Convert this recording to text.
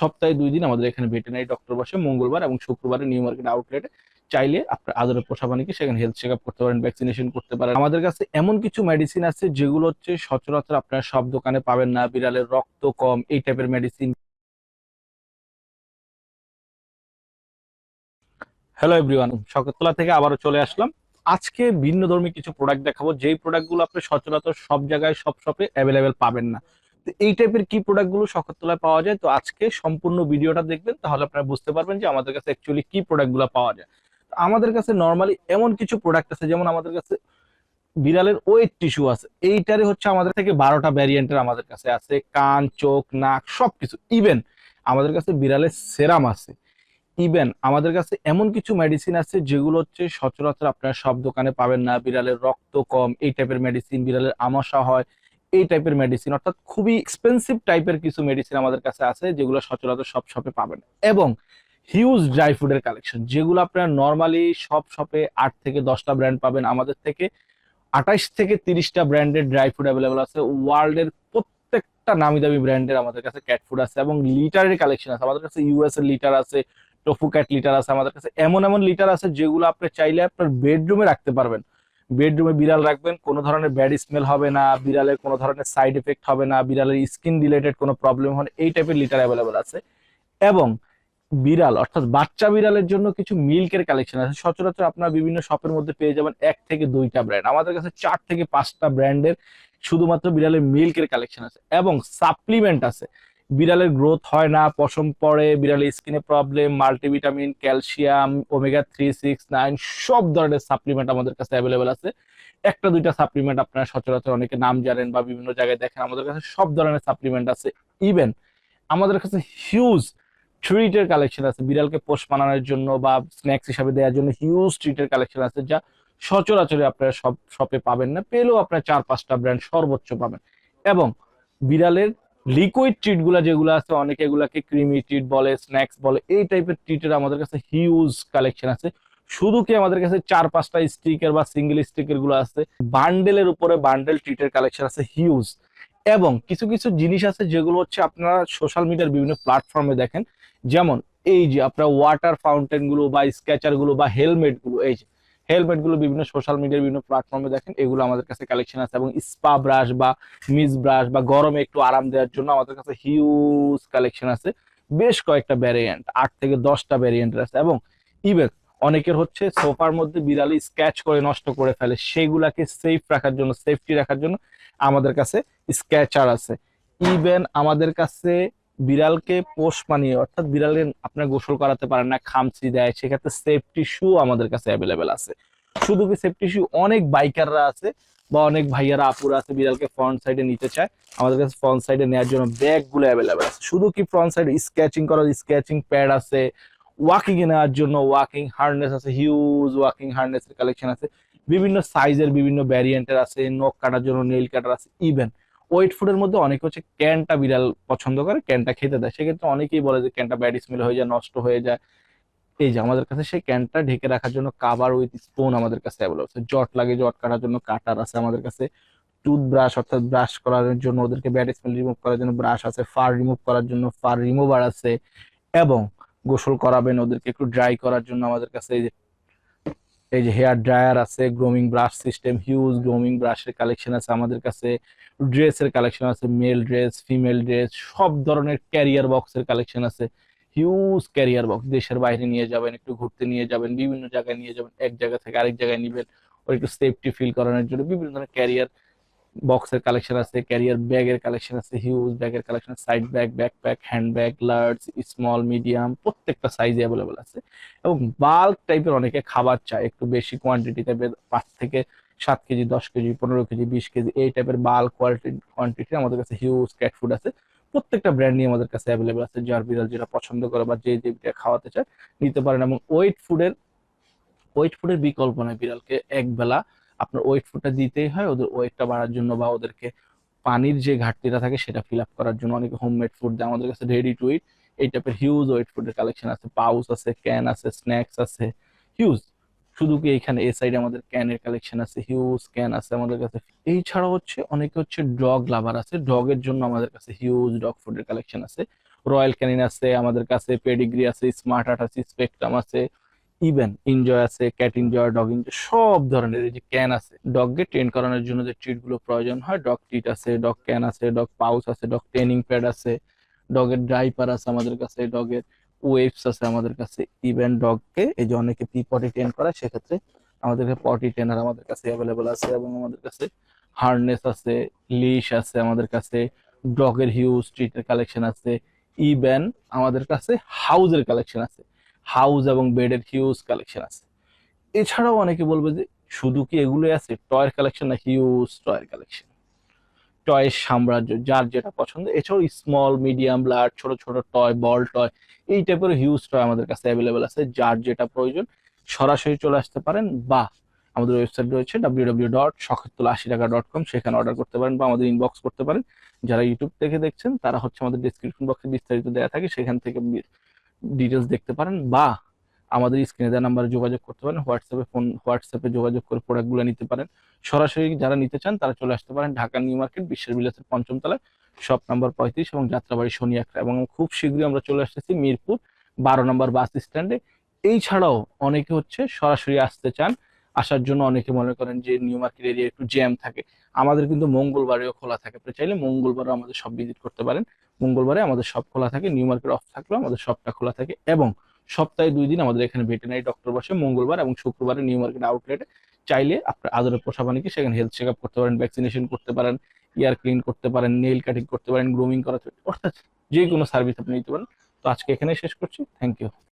সপ্তাহে দুই দিন আমাদের এখানে ভেটেনারি ডক্টর বসে মঙ্গলবার এবং শুক্রবারে নিউ মার্কেট আউটলেটে চাইলে আপনার আদরের পোষা সেখানে হেলথ চেক আপ করতে পারেন ভ্যাকসিনেশন করতে পারেন। আমাদের কাছে এমন কিছু মেডিসিন আছে যেগুলো হচ্ছে সচরাচর আপনার সব দোকানে পাবেন না, বিড়ালের রক্ত কম, এই টাইপের মেডিসিন হ্যালো এভরিওয়ান শকতলা থেকে আবারও চলে আসলাম। আজকে ভিন্ন ধর্মী কিছু প্রোডাক্ট দেখাবো। যেই প্রোডাক্টগুলো আপনি সচরাচর সব জায়গায়, সব শপে অ্যাভেলেবেল পাবেন না। তো এই টাইপের কি প্রোডাক্টগুলো শকতলায় পাওয়া যায়? তো আজকে সম্পূর্ণ ভিডিওটা দেখবেন, তাহলে আপনারা বুঝতে পারবেন যে আমাদের কাছে অ্যাকচুয়ালি কি প্রোডাক্টগুলো পাওয়া যায়। আমাদের কাছে নর্মালি এমন কিছু প্রোডাক্ট আছে, যেমন আমাদের কাছে বিড়ালের ওয়েট টিস্যু আছে। এইটারে হচ্ছে আমাদের থেকে বারোটা ভ্যারিয়েন্টের আমাদের কাছে আছে। কান, চোখ, নাক, সবকিছু। ইভেন আমাদের কাছে বিড়ালের সেরাম আছে। ইভেন আমাদের কাছে এমন কিছু মেডিসিন আছে, যেগুলো হচ্ছে সচরাচর আপনারা সব দোকানে পাবেন না। বিড়ালের রক্ত কম, এই টাইপের মেডিসিন বিড়ালের আমাশা হয়। এই টাইপের মেডিসিন অর্থাৎ খুবই এক্সপেন্সিভ টাইপের কিছু মেডিসিন আমাদের কাছে আছে, যেগুলো সচরাচর সব শপে পাবেন। এবং হিউজ ড্রাই ফুডের কালেকশন যেগুলো আপনারা নর্মালি সব শপে আট থেকে দশটা ব্র্যান্ড পাবেন। আমাদের থেকে আঠাইশ থেকে তিরিশটা ব্র্যান্ডের ড্রাই ফুড অ্যাভেলেবল আছে। ওয়ার্ল্ডের প্রত্যেকটা নামি দামি ব্র্যান্ডের আমাদের কাছে ক্যাট ফুড আছে এবং লিটারের কালেকশন আছে। আমাদের কাছে ইউএস এর লিটার আছে টফু ক্যাট লিটার আছে, আমাদের কাছে এমন এমন লিটার আছে যেগুলো আপনি চাইলে আপনার বেডরুমে রাখতে পারবেন। বেডরুমে বিড়াল রাখবেন, কোনো ধরনের ব্যাড স্মেল হবে না, বিড়ালের কোনো ধরনের সাইড এফেক্ট হবে না, বিড়ালের স্কিন রিলেটেড কোনো প্রবলেম হবে এই টাইপের লিটার অ্যাভেলেবেল আছে। এবং বিড়াল, অর্থাৎ বাচ্চা বিড়ালের জন্য কিছু মিল্কের কালেকশন আছে। সচরাচর আপনারা বিভিন্ন শপের মধ্যে পেয়ে যাবেন এক থেকে দুইটা ব্র্যান্ড আমাদের কাছে চার থেকে পাঁচটা ব্র্যান্ডের শুধুমাত্র বিড়ালের মিল্কের কালেকশন আছে। এবং সাপ্লিমেন্ট আছে। বিড়ালের গ্রোথ হয় না, পশম পড়ে, বিড়ালের স্কিনে problem multivitamin calcium omega three six nine সব ধরনের সাপ্লিমেন্ট আমাদের কাছে অ্যাভেলেবেল আছে। একটা, দুইটা সাপ্লিমেন্ট আপনারা সচরাচর অনেকে নাম জানেন বা বিভিন্ন জায়গায় দেখেন, আমাদের কাছে সব ধরনের সাপ্লিমেন্ট আছে। ইভেন আমাদের কাছে হিউজ ট্রিটের কালেকশন আছে, বিড়ালকে পোষ মানানোর জন্য বা স্ন্যাক্স হিসাবে দেওয়ার জন্য হিউজ ট্রিটের কালেকশন আছে, যা সচরাচরে আপনারা সব শপে পাবেন না। পেলেও আপনারা চার, পাঁচটা ব্র্যান্ড সর্বোচ্চ পাবেন। এবং বিড়ালের লিকুইড ট্রিটগুলা যেগুলো আছে, অনেকে এগুলাকে ক্রিমি ট্রিট বলে স্ন্যাক্স বলে, এই টাইপের ট্রিটের আমাদের কাছে হিউজ কালেকশন আছে। শুধু কি আমাদের কাছে চার পাঁচটা স্টিকের বা সিঙ্গেল স্টিকেরগুলো আছে বান্ডেলের উপরে বান্ডেল ট্রিটের কালেকশন আছে হিউজ এবং কিছু কিছু জিনিস আছে যেগুলো হচ্ছে আপনারা সোশ্যাল মিডিয়ার বিভিন্ন প্ল্যাটফর্মে দেখেন। যেমন এই যে আপনার ওয়াটার ফাউন্টেনগুলো বা স্কেচারগুলো বা হেলমেটগুলো, এই যে হেলমেটগুলো বিভিন্ন সোশ্যাল মিডিয়ার বিভিন্ন প্ল্যাটফর্মে দেখেন, এগুলো আমাদের কাছে কালেকশন আছে এবং স্পা ব্রাশ বা মিস ব্রাশ বা গরমে একটু আরাম দেওয়ার জন্য আমাদের কাছে হিউজ কালেকশন আছে। বেশ কয়েকটা ভ্যারিয়েন্ট আট থেকে দশটা ভ্যারিয়েন্টের আছে এবং ইভেন অনেকের হচ্ছে সোফার মধ্যে বিড়ালি স্ক্যাচ করে নষ্ট করে ফেলে, সেগুলাকে সেফ রাখার জন্য সেফটি রাখার জন্য আমাদের কাছে স্ক্যাচার আছে। ইভেন আমাদের কাছে বিড়ালকে পোষ মানিয়ে, অর্থাৎ বিড়ালকে আপনার গোসল করাতে পারেন না, খামচি দেয়, সেক্ষেত্রে সেফটি শু আমাদের কাছে অ্যাভেলেবেল আছে। শুধু কি সেফটি শু অনেক বাইকাররা আছে বা অনেক ভাইয়ারা, আপুরা আছে, বিড়ালকে ফ্রন্ট সাইডে নিতে চায়। আমাদের কাছে ফ্রন্ট সাইডে নেওয়ার জন্য ব্যাগগুলো অ্যাভেলেবেল আছে। শুধু কি ফ্রন্ট সাইডে স্কেচিং করার স্কেচিং প্যাড আছে ওয়াকিং এ নেওয়ার জন্য ওয়াকিং হার্নেস আছে হিউজ ওয়াকিং হার্নেস এর কালেকশন আছে। বিভিন্ন সাইজের বিভিন্ন ভ্যারিয়েন্টের আছে নখ কাটার জন্য নেইল কাটার আছে ইভেন ওয়েট ফুডের মধ্যে অনেকে হচ্ছে ক্যানটা বিড়াল পছন্দ করে, ক্যানটা খেতে দেয়। সেক্ষেত্রে অনেকেই বলে যে ক্যানটা ব্যাড স্মেল হয়ে যায়, নষ্ট হয়ে যায়। এই যে আমাদের কাছে সেই ক্যানটা ঢেকে রাখার জন্য কাভার উইথ স্পুন আমাদের কাছে অ্যাভেলেবল আছে জট লাগে, জট কাটার জন্য কাটার আছে আমাদের কাছে। টুথব্রাশ অর্থাৎ ব্রাশ করার জন্য ওদেরকে ব্যাড স্মেল রিমুভ করার জন্য ব্রাশ আছে ফার রিমুভ করার জন্য ফার রিমুভার আছে। এবং গোসল করাবেন ওদেরকে একটু ড্রাই করার জন্য আমাদের কাছে এই যে এই যে হেয়ার ড্রায়ার আছে grooming brush system huge grooming ব্রাশের collection আছে আমাদের কাছে। ড্রেসের কালেকশন আছে মেল ড্রেস ফিমেল ড্রেস সব ধরনের ক্যারিয়ার বক্সের কালেকশন আছে। হিউজ ক্যারিয়ার বক্স দেশের বাইরে নিয়ে যাবেন, একটু ঘুরতে নিয়ে যাবেন, বিভিন্ন জায়গায় নিয়ে যাবেন, এক জায়গা থেকে আরেক জায়গায় নিবেন। ওর একটু সেফটি ফিল করানোর জন্য বিভিন্ন ধরনের ক্যারিয়ার বক্সের কালেকশন আছে ক্যারিয়ার ব্যাগের কালেকশন আছে হিউজ ব্যাগের collection side bag backpack hand bag large small medium প্রত্যেকটা সাইজে অ্যাভেলেবল আছে। এবং বাল্ক টাইপের অনেকে খাবার চায়, একটু বেশি কোয়ান্টিটি টাইপের পাঁচ থেকে সাত কেজি, দশ কেজি, পনেরো কেজি, বিশ কেজি, এই টাইপের বাল্ক কোয়ালিটি কোয়ান্টিটি আমাদের কাছে হিউজ ক্যাট ফুড আছে। প্রত্যেকটা ব্র্যান্ড নিয়ে আমাদের কাছে অ্যাভেলেবল আছে, যার বিড়াল যেটা পছন্দ করে বা যে যেটা খাওয়াতে চায়, নিতে পারেন। এবং ওয়েট ফুডের ওয়েট ফুডের বিকল্প নয় বিড়ালকে এক বেলা আপনার ওয়েট ফুডটা দিতেই হয়, ওদের ওয়েটটা বাড়ার জন্য বা ওদেরকে পানির যে ঘাটতিটা থাকে সেটা ফিল আপ করার জন্য অনেকে হোমমেড ফুড দেয়। আমাদের কাছে রেডি টু ইট এই টাইপের হিউজ ওয়েট ফুডের কালেকশন আছে। পাউস আছে ক্যান আছে স্ন্যাক্স আছে হিউজ শুধু কি এখানে এই সাইডে আমাদের ক্যানের কালেকশন আছে হিউজ ক্যান আছে আমাদের কাছে। এই ছাড়া হচ্ছে অনেকে হচ্ছে ডগ লাভার আছে। ডগের জন্য আমাদের কাছে হিউজ ডগ ফুডের কালেকশন আছে। রয়্যাল ক্যানিন আছে, আমাদের কাছে পেডিগ্রি আছে স্মার্ট আর্ট আছে স্পেকট্রাম আছে ইভেন এনজয় আছে ক্যাট এনজয় ডগ এনজয় সব ধরনের এই যে ক্যান আছে। ডগকে ট্রেন করানোর জন্য যে ট্রিটগুলো প্রয়োজন হয় ডগ ট্রিট আছে ডগ ক্যান আছে ডগ পাউচ আছে ডগ ট্রেনিং প্যাড আছে ডগের ড্রাইপার আছে আমাদের কাছে ডগের ওয়েবস আছে আমাদের কাছে। ইভেন ডগকে এই যে অনেকে পি পটি ট্রেন করায়, সেক্ষেত্রে আমাদের কাছে পটি ট্রেনার আমাদের কাছে অ্যাভেলেবল আছে এবং আমাদের কাছে হার্নেস আছে লিশ আছে আমাদের কাছে ডগের হিউজ ট্রিটের কালেকশন আছে। ইভেন আমাদের কাছে হাউজের কালেকশন আছে। হাউস এবং বেডের হিউজ কালেকশন আছে। এছাড়াও অনেকে বলবে যে, শুধু কি এগুলোই আছে? টয়ের কালেকশন না হিউজ টয়ের কালেকশন টয়ের সাম্রাজ্য, যার যেটা পছন্দ। এছাড়াও স্মল মিডিয়াম লার্জ ছোট ছোট টয় বল টয় এই টাইপের হিউজ টয় আমাদের কাছে অ্যাভেলেবেল আছে, যার যেটা প্রয়োজন, সরাসরি চলে আসতে পারেন বা আমাদের ওয়েবসাইট রয়েছে ডাব্লিউ ডাব্লিউ ডট শখেরতলা আশি টাকা ডট কম সেখানে অর্ডার করতে পারেন বা আমাদের ইনবক্স করতে পারেন। যারা ইউটিউব থেকে দেখছেন, তারা হচ্ছে আমাদের ডিসক্রিপশন বক্সে বিস্তারিত দেওয়া থাকে, সেখান থেকে ডিটেলস দেখতে পারেন বা আমাদের স্ক্রিনে দেওয়া নাম্বারে যোগাযোগ করতে পারেন হোয়াটসঅ্যাপে ফোন হোয়াটসঅ্যাপে যোগাযোগ করে প্রোডাক্টগুলো নিতে পারেন। সরাসরি যারা নিতে চান, তারা চলে আসতে পারেন ঢাকা নিউ মার্কেট, বিশ্বের বিলাসের পঞ্চম তলায় শপ নাম্বার পঁয়ত্রিশ এবং যাত্রাবাড়ি শনিয়াকড়া এবং খুব শীঘ্রই আমরা চলে আসতেছি মিরপুর, বারো নম্বর বাস স্ট্যান্ডে এই ছাড়াও অনেকে হচ্ছে সরাসরি আসতে চান আসার জন্য অনেকে মনে করেন যে নিউ মার্কেট এরিয়া একটু জ্যাম থাকে। আমাদের কিন্তু মঙ্গলবারেও খোলা থাকে। আপনি চাইলে মঙ্গলবারও আমাদের সব ভিজিট করতে পারেন। মঙ্গলবারে আমাদের সব খোলা থাকে, নিউ মার্কেট অফ থাকলেও আমাদের সবটা খোলা থাকে এবং সপ্তাহে দুই দিন আমাদের এখানে ভেটেনারি ডক্টর বসে মঙ্গলবার এবং শুক্রবারে নিউ মার্কেট আউটলেটে চাইলে আপনার আদরের পোষা প্রাণীকে সেখানে হেলথ চেক করতে পারেন ভ্যাকসিনেশন করতে পারেন ইয়ার ক্লিন করতে পারেন নেইল কাটিং করতে পারেন গ্রুমিং করা অর্থাৎ যে কোনো সার্ভিস আপনি নিতে পারেন। তো আজকে এখানে শেষ করছি। Thank you